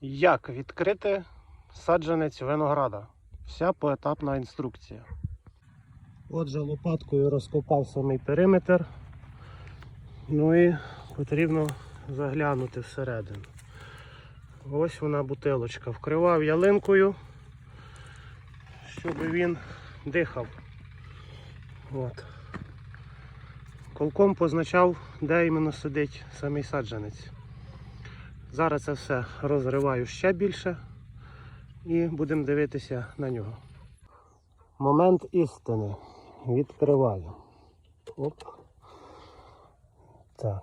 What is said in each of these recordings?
Як відкрити саджанець винограда? Вся поетапна інструкція. Отже, лопаткою розкопав самий периметр. Ну і потрібно заглянути всередину. Ось вона бутилочка. Вкривав ялинкою, щоб він дихав. От. Колком позначав, де іменно сидить самий саджанець. Зараз це все розриваю ще більше і будемо дивитися на нього. Момент істини. Відкриваю. Оп. Так.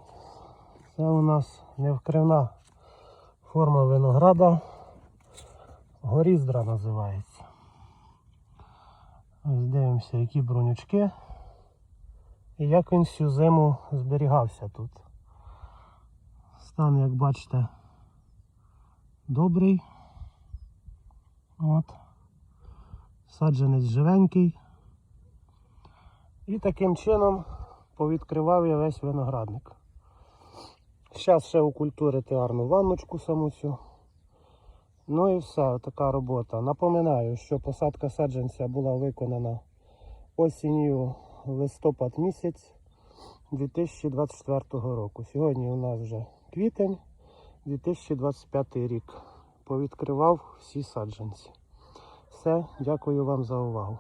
Це у нас невкривна форма винограда. Горіздра називається. Ось дивимося, які брунючки. І як він всю зиму зберігався тут. Стан, як бачите, добрий. От. Саджанець живенький. І таким чином повідкривав я весь виноградник. Зараз ще окультурити гарну ванночку саму цю. Ну і все, така робота. Напоминаю, що посадка саджанця була виконана осінню листопад місяць 2024 року. Сьогодні у нас вже квітень 2025 рік. Повідкривав всі саджанці. Все, дякую вам за увагу.